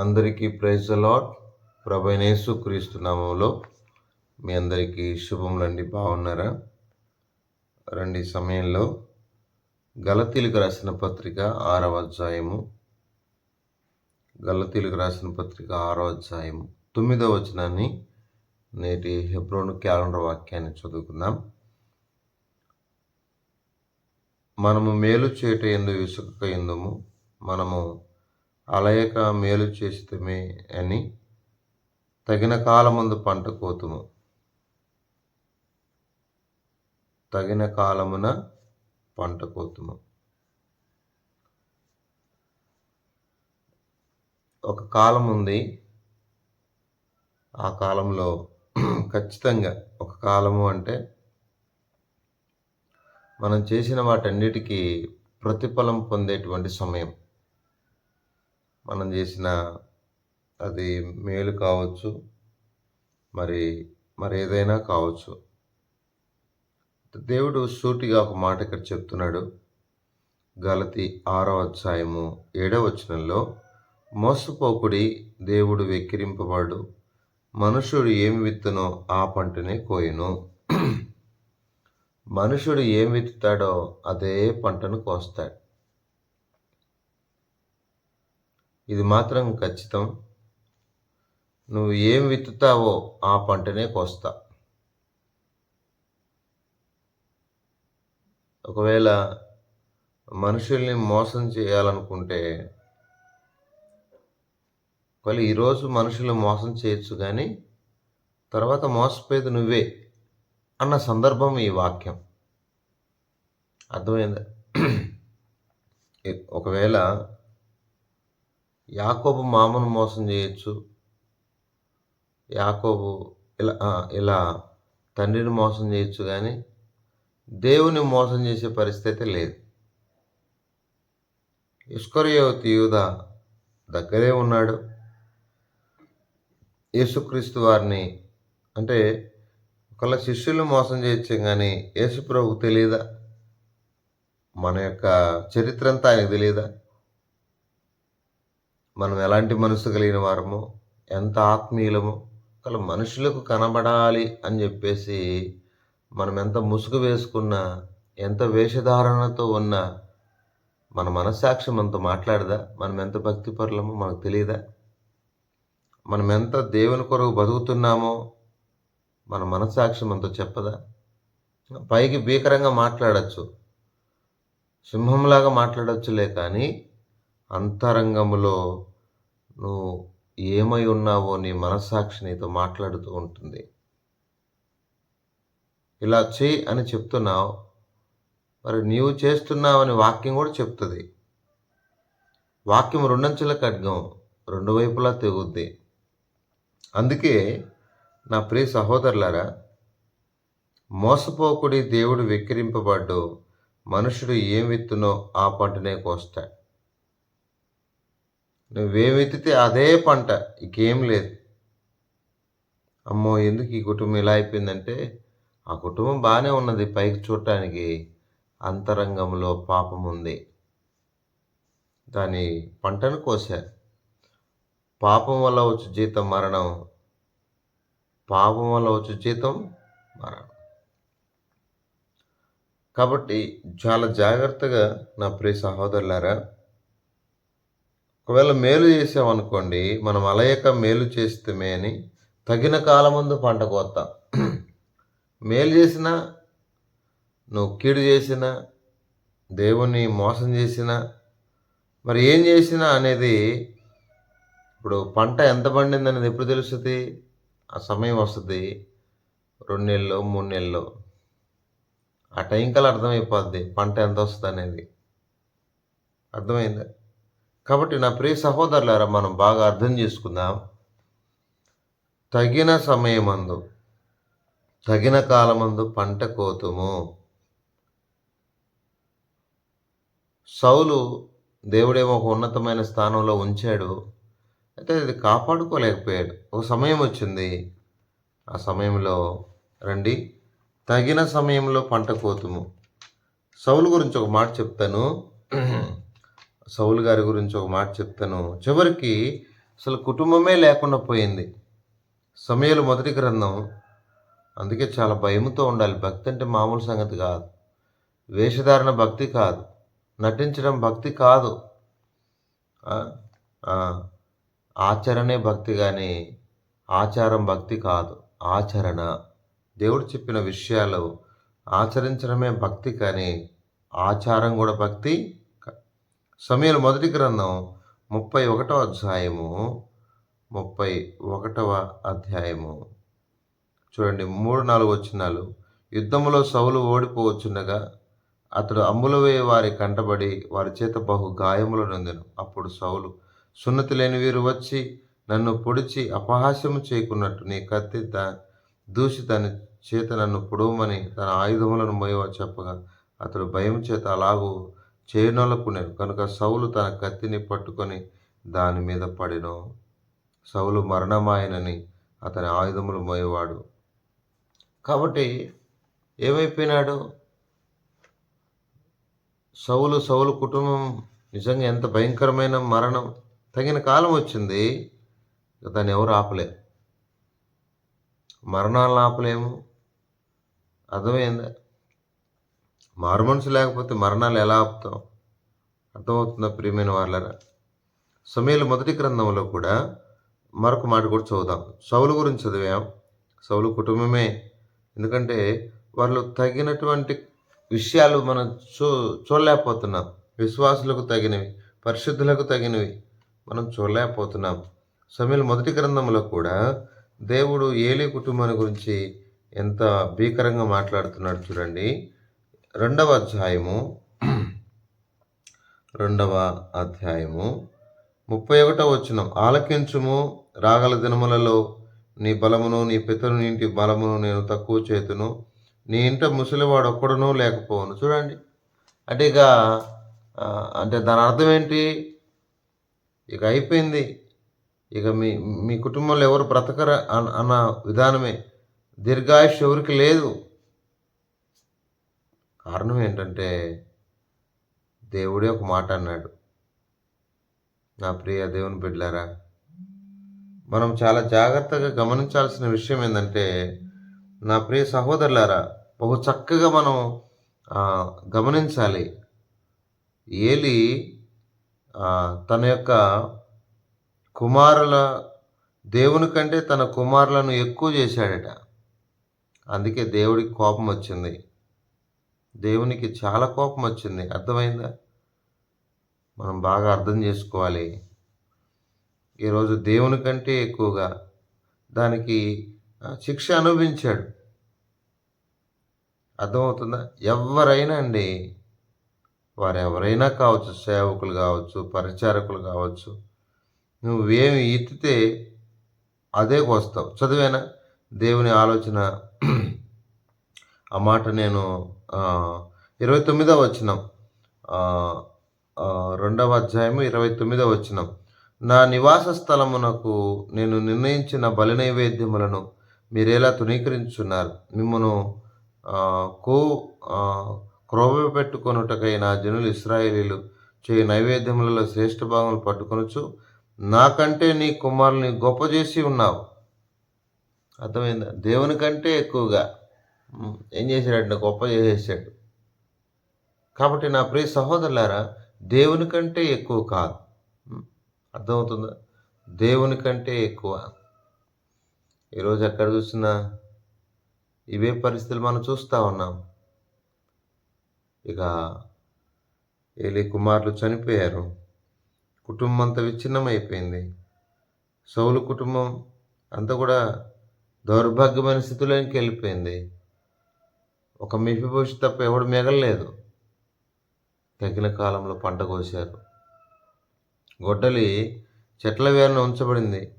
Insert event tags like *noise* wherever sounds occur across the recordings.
అందరికీ praise allot ప్రభైనేసు క్రీస్తు నామంలో మీ అందరికీ శుభములండి బాగున్నారా? రండి సమయంలో గలతీలకు రాసిన పత్రిక ఆరవ అధ్యాయము. గలతీలకు రాసిన పత్రిక ఆరవ అధ్యాయము. తొమ్మిదవ వచనాన్ని నేటి హెబ్రోను క్యాలెండర్ వాక్యాన్ని చదువుకుందాం. మనము మేలు చేయట ఎందు విసుక ఎందుము? మనము అలయక మేలు చేస్తమే అని తగిన కాలముందు పంట కోతుము. తగిన కాలమున పంట కోతుము. ఒక కాలం ఉంది. ఆ కాలంలో ఖచ్చితంగా ఒక కాలము అంటే మనం చేసిన వాటన్నిటికీ ప్రతిఫలం పొందేటువంటి సమయం. మనం చేసిన అది మేలు కావచ్చు మరి మరి ఏదైనా కావచ్చు. దేవుడు సూటిగా ఒక మాట ఇక్కడ చెప్తున్నాడు. గలతి ఆరో అధ్యాయము ఏడవ వచనంలో మోసపోకుడి దేవుడు వెక్కిరింపబడు మనుషుడు ఏమి విత్తునో ఆ పంటనే కోయను. మనుషుడు ఏం విత్తుతాడో అదే పంటను కోస్తాడు. ఇది మాత్రం ఖచ్చితం. నువ్వు ఏం విత్తుతావో ఆ పంటనే కోస్తా. ఒకవేళ మనుషుల్ని మోసం చేయాలనుకుంటే ఒకవేళ ఈరోజు మనుషులు మోసం చేయొచ్చు కానీ తర్వాత మోసపోయేది నువ్వే అన్న సందర్భం ఈ వాక్యం. అర్థమైందా? *clears throat* ఒకవేళ యాకోబు మామను మోసం చేయొచ్చు. యాకోబు ఇలా ఇలా తండ్రిని మోసం చేయొచ్చు కానీ దేవుని మోసం చేసే పరిస్థితి లేదు. ఇష్కరయోతి యూద దగ్గరే ఉన్నాడు. యేసుక్రీస్తు వారిని అంటే ఒకళ్ళ శిష్యులు మోసం చేయొచ్చు కానీ యేసు ప్రభు తెలియదా మన యొక్క చరిత్ర అంతా ఆయనకు తెలియదా మనం ఎలాంటి మనసు కలిగిన వారము? ఎంత ఆత్మీయులమో? ఒకళ్ళ మనుషులకు కనబడాలి అని చెప్పేసి మనం ఎంత ముసుగు వేసుకున్నా ఎంత వేషధారణతో ఉన్నా మన మనస్సాక్షి మనతో మాట్లాడదా? మనం ఎంత భక్తిపరులమో మనకు తెలియదా? మనం ఎంత దేవుని కొరకు బతుకుతున్నామో మన మనస్సాక్షి మనతో చెప్పదా? పైకి భీకరంగా మాట్లాడచ్చు. సింహంలాగా మాట్లాడచ్చులే కానీ అంతరంగంలో నువ్వు ఏమై ఉన్నావో నీ మనస్సాక్షి నీతో మాట్లాడుతూ ఉంటుంది. ఇలా చేయి అని చెప్తున్నావు. మరి నీవు చేస్తున్నావని వాక్యం కూడా చెప్తుంది. వాక్యం రెండంచెల ఖడ్గం రెండు వైపులా తెగుద్ది. అందుకే నా ప్రియ సహోదరులారా మోసపోకుడి దేవుడు వెక్కిరింపబడ్డు మనుషుడు ఏం విత్తునో ఆ పంటనే కోస్తాడు. నువ్వేం అదే పంట ఇంకేం లేదు. అమ్మో ఎందుకు ఈ కుటుంబం ఇలా అయిపోయిందంటే? ఆ కుటుంబం బాగానే ఉన్నది పైకి చూడటానికి. అంతరంగంలో పాపం ఉంది. దాని పంటను కోశారు పాపం వల్ల వచ్చి జీతం మరణం. పాపం వల్ల వచ్చి జీతం మరణం. కాబట్టి చాలా జాగ్రత్తగా నా ప్రియ సహోదరులారా ఒకవేళ మేలు చేసామనుకోండి మనం అలయక మేలు చేస్తమే అని తగిన కాలం ముందు పంట కోస్తాం మేలు చేసినా నువ్వు కీడు చేసినా దేవుని మోసం చేసినా మరి ఏం చేసినా అనేది ఇప్పుడు పంట ఎంత పండింది అనేది ఎప్పుడు తెలుస్తుంది? ఆ సమయం వస్తుంది. రెండు నెలలు మూడు నెలలు. ఆ టైం కల్లా అర్థమైపోద్ది పంట ఎంత వస్తుంది అనేది అర్థమైందా? కాబట్టి నా ప్రియ సహోదరులారా మనం బాగా అర్థం చేసుకుందాం. తగిన సమయమందు తగిన కాలమందు పంట కోతుము. సౌలు దేవుడేమో ఒక ఉన్నతమైన స్థానంలో ఉంచాడు. అయితే అది కాపాడుకోలేకపోయాడు. ఒక సమయం వచ్చింది. ఆ సమయంలో రండి తగిన సమయంలో పంట కోతుము. సౌలు గురించి ఒక మాట చెప్తాను. సౌలు గారి గురించి ఒక మాట చెప్తాను. చివరికి అసలు కుటుంబమే లేకుండా పోయింది. సమయాలు మొదటి గ్రంథం. అందుకే చాలా భయముతో ఉండాలి. భక్తి అంటే మామూలు సంగతి కాదు. వేషధారణ భక్తి కాదు. నటించడం భక్తి కాదు. ఆచరణే భక్తి కానీ ఆచారం భక్తి కాదు. ఆచరణ. దేవుడు చెప్పిన విషయాలు ఆచరించడమే భక్తి కానీ ఆచారం కూడా భక్తి సమయాలు మొదటి గ్రంథం ముప్పై ఒకటవ అధ్యాయము ముప్పై ఒకటవ అధ్యాయము. చూడండి మూడు నాలుగు వచ్చినాలు. యుద్ధములో సౌలు ఓడిపోవచ్చుండగా అతడు అమ్ములవే వారి కంటబడి వారి చేత బహు గాయములు నొందెను. అప్పుడు సౌలు సున్నతి లేని వీరు వచ్చి నన్ను పొడిచి అపహాస్యము చేయకున్నట్టు నీ కత్తి దా దూసి దాని చేత నన్ను పొడవమని తన ఆయుధములను మోయవ చెప్పగా అతడు భయం చేత అలాగూ చేయనొలకునేను కనుక సౌలు తన కత్తిని పట్టుకొని దాని మీద పడినో. సౌలు మరణమాయనని అతని ఆయుధములు మోయేవాడు. కాబట్టి ఏమైపోయినాడు? సౌలు సౌలు కుటుంబం నిజంగా ఎంత భయంకరమైన మరణం. తగిన కాలం వచ్చింది. దాన్ని ఎవరు ఆపలేరు మరణాలను ఆపలేము. అర్థమైందా? మారు మనసు లేకపోతే మరణాలు ఎలా ఆపుతాం? అర్థమవుతుందా ప్రియమైన వాళ్ళరా సమయాల మొదటి గ్రంథంలో కూడా మరొక మాట కూడా చదువుదాం. సౌలు గురించి చదివాం. సౌలు కుటుంబమే. ఎందుకంటే వాళ్ళు తగినటువంటి విషయాలు మనం చూ చూడలేకపోతున్నాం. విశ్వాసులకు తగినవి పరిశుద్ధులకు తగినవి మనం చూడలేకపోతున్నాం. సమయంలో మొదటి గ్రంథంలో కూడా దేవుడు ఏలి కుటుంబాన్ని గురించి ఎంత భీకరంగా మాట్లాడుతున్నాడు చూడండి. రెండవ అధ్యాయము. రెండవ అధ్యాయము. ముప్పై ఒకటో వచనం. ఆలకించుము రాగల దినములలో నీ బలమును నీ పితరుని ఇంటి బలమును నేను తక్కువ చేతును. నీ ఇంట ముసలివాడు ఒక్కడునూ లేకపోవను. చూడండి. అంటే ఇక అంటే దాని అర్థం ఏంటి? ఇక అయిపోయింది. ఇక మీ మీ కుటుంబంలో ఎవరు బ్రతకరా అన్న విధానమే. దీర్ఘాయుష్ ఎవరికి లేదు. కారణం ఏంటంటే దేవుడే ఒక మాట అన్నాడు. నా ప్రియ దేవుని బిడ్డారా మనం చాలా జాగ్రత్తగా గమనించాల్సిన విషయం ఏంటంటే నా ప్రియ సహోదరులారా బహు చక్కగా మనం గమనించాలి. ఏలి తన యొక్క కుమారుల దేవుని కంటే తన కుమారులను ఎక్కువ చేశాడట. అందుకే దేవుడికి కోపం వచ్చింది. దేవునికి చాలా కోపం వచ్చింది. అర్థమైందా? మనం బాగా అర్థం చేసుకోవాలి. ఈరోజు దేవుని కంటే ఎక్కువగా దానికి శిక్ష అనుభవించాడు. అర్థమవుతుందా? ఎవరైనా అండి వారు ఎవరైనా కావచ్చు సేవకులు కావచ్చు పరిచారకులు కావచ్చు నువ్వేమి ఎత్తితే అదే కోస్తావు చదివేనా? దేవుని ఆలోచన ఆ మాట నేను ఇరవై తొమ్మిదవ వచ్చినం రెండవ అధ్యాయము ఇరవై తొమ్మిదవ వచ్చినం నా నివాస స్థలమునకు నేను నిర్ణయించిన బలి నైవేద్యములను మీరేలా తునీకరించున్నారు మిమ్మను కో క్రోభ పెట్టుకొనుటకై నా జనులు ఇస్రాయేలీలు చేయి నైవేద్యములలో శ్రేష్ఠ భాగములు పట్టుకొనొచ్చు నాకంటే నీ కుమారుని గొప్ప చేసి ఉన్నావు. అర్థమైందా? దేవుని కంటే ఎక్కువగా. ఏం చేశాడంటే గొప్ప చేసేసాడు. కాబట్టి నా ప్రియ సహోదరులారా దేవుని కంటే ఎక్కువ కాదు. అర్థమవుతుందా? దేవుని కంటే ఎక్కువ. ఈరోజు ఎక్కడ చూసినా ఇవే పరిస్థితులు మనం చూస్తూ ఉన్నాం. ఇక ఏలి కుమారులు చనిపోయారు. కుటుంబం అంతా విచ్ఛిన్నమైపోయింది. సౌలు కుటుంబం అంతా కూడా దౌర్భాగ్యమైన స్థితిలోకి వెళ్ళిపోయింది. ఒక మిఫిభూషి తప్ప ఎవడు మిగలలేదు. తగిన కాలంలో పంట కోశారు. గొడ్డలి చెట్ల వేరున ఉంచబడింది.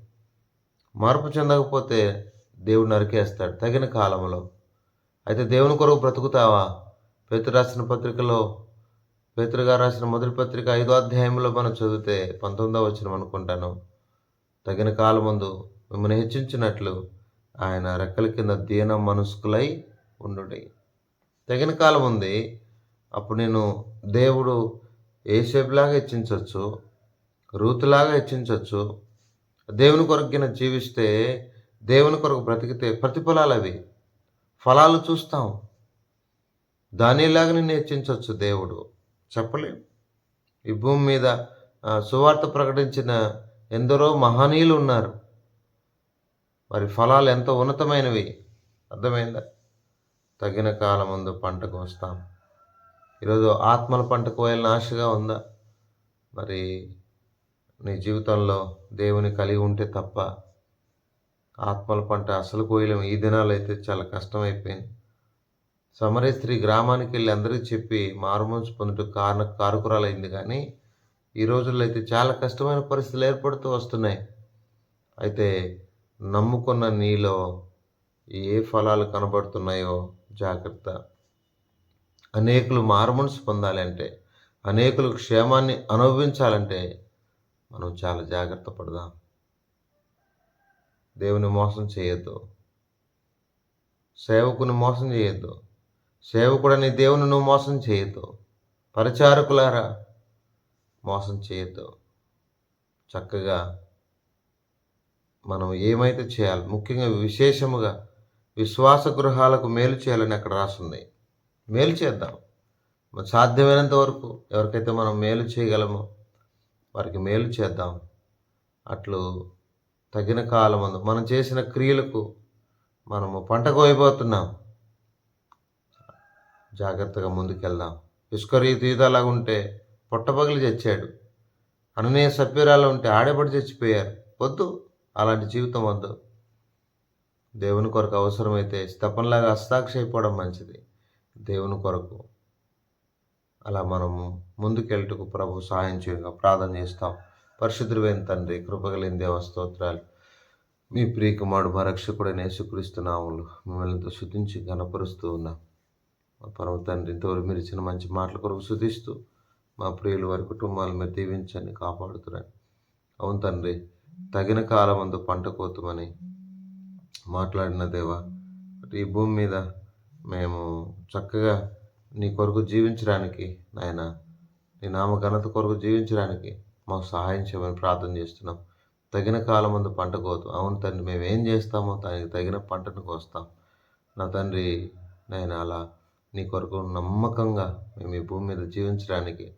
మార్పు చెందకపోతే దేవుడు నరికేస్తాడు. తగిన కాలంలో. అయితే దేవుని కొరకు బ్రతుకుతావా? పేతురు రాసిన పత్రికలో పేతురు రాసిన మొదటి పత్రిక ఐదో అధ్యాయంలో మనం చదివితే పంతొమ్మిదో వచ్చిన అనుకుంటాను. తగిన కాలముందు మిమ్మల్ని హెచ్చించినట్లు ఆయన రెక్కల కింద దీన మనస్కులై ఉండుడి. తగిన కాలం ఉంది. అప్పుడు నేను దేవుడు ఏసేపులాగా హెచ్చించవచ్చు రూతులాగా హెచ్చించవచ్చు దేవుని కొరకున జీవిస్తే దేవుని కొరకు బ్రతికితే ప్రతిఫలాలు అవి. ఫలాలు చూస్తాం. దానిలాగా నేను హెచ్చించవచ్చు దేవుడు. చెప్పలేం. ఈ భూమి మీద సువార్త ప్రకటించిన ఎందరో మహనీయులు ఉన్నారు. వారి ఫలాలు ఎంతో ఉన్నతమైనవి. అర్థమైందా? తగిన కాలం ముందు పంటకు వస్తాం. ఈరోజు ఆత్మల పంట కోయాలని ఆశగా ఉందా? మరి నీ జీవితంలో దేవుని కలిగి ఉంటే తప్ప ఆత్మల పంట అసలు కోయలేము. ఈ దినాలు అయితే చాలా కష్టమైపోయింది. సమరే స్త్రీ గ్రామానికి వెళ్ళి అందరికీ చెప్పి మారుమూసి పొందుట కారణ కారుకురాలైంది కానీ ఈ రోజుల్లో అయితే చాలా కష్టమైన పరిస్థితులు ఏర్పడుతూ వస్తున్నాయి. అయితే నమ్ముకున్న నీలో ఏ ఫలాలు కనబడుతున్నాయో జాగ్రత్త. అనేకులు మారుమనసు పొందాలంటే అనేకులు క్షేమాన్ని అనుభవించాలంటే మనం చాలా జాగ్రత్త పడదాం. దేవుని మోసం చేయొద్దు. సేవకుని మోసం చేయొద్దు. సేవకుడని దేవుని నువ్వు మోసం చేయొద్దు. పరిచారకులారా మోసం చేయొద్దు. చక్కగా మనం ఏమైతే చేయాలి ముఖ్యంగా విశేషముగా విశ్వాస గృహాలకు మేలు చేయాలని అక్కడ రాస్తుంది మేలు చేద్దాం. సాధ్యమైనంత వరకు ఎవరికైతే మనం మేలు చేయగలమో వారికి మేలు చేద్దాం. అట్లు తగిన కాలమందు మనం చేసిన క్రియలకు మనము పంట కోయబోతున్నాం జాగ్రత్తగా ముందుకెళ్దాం. ఇసుకరీ తీతలాగా ఉంటే పొట్టపగిలి చచ్చాడు. అననీయ సభ్యురాలు ఉంటే ఆడబడి చచ్చిపోయారు. వద్దు. అలాంటి జీవితం వద్దు. దేవుని కొరకు అవసరమైతే స్తపంలాగా హస్తాక్ష అయిపోవడం మంచిది. దేవుని కొరకు. అలా మనము ముందుకెళ్ళటకు ప్రభు సహాయం చేయగా ప్రార్థన చేస్తాం. పరిశుద్ధుడైన తండ్రి కృపగలిగిన దేవ స్తోత్రాలు. మీ ప్రియకుమారుడు మరక్షకుడు రక్షకుడైన యేసుక్రీస్తునాములు మిమ్మల్ని ఎంతో శుద్ధించి గణపరుస్తూ ఉన్నాం. మా పరమ తండ్రి ఇంతవరకు మీరు ఇచ్చిన మంచి మాటల కొరకు శుద్ధిస్తూ మా ప్రియులు వారి కుటుంబాలు మీరు దీవించండి కాపాడుతున్నాను అవును తండ్రి తగిన కాలం అందు పంట కోతమని మాట్లాడిన దేవా ఈ భూమి మీద మేము చక్కగా నీ కొరకు జీవించడానికి నాయన నీ నామ ఘనత కొరకు జీవించడానికి మాకు సహాయం చేయమని ప్రార్థన చేస్తున్నాం. తగిన కాలం ముందు పంట కోతు అవును తండ్రి మేము ఏం చేస్తామో దానికి తగిన పంటను కోస్తాం. నా తండ్రి నేను అలా నీ కొరకు నమ్మకంగా మేము ఈ భూమి మీద జీవించడానికి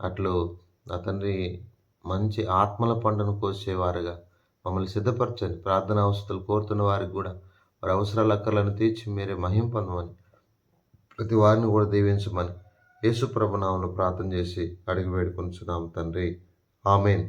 అట్లు నా తండ్రి మంచి ఆత్మల పంటను కోసేవారుగా. మమ్మల్ని సిద్ధపరచండి. ప్రార్థన అవసరాలు కోరుతున్న వారికి కూడా వారి అవసరాల అక్కర్లను తీర్చి మీరే మహిం పొందమని ప్రతి వారిని కూడా దీవించమని యేసు ప్రభునామను ప్రార్థన చేసి అడిగి వేడుకొంచున్నాం తండ్రి. ఆమెన్.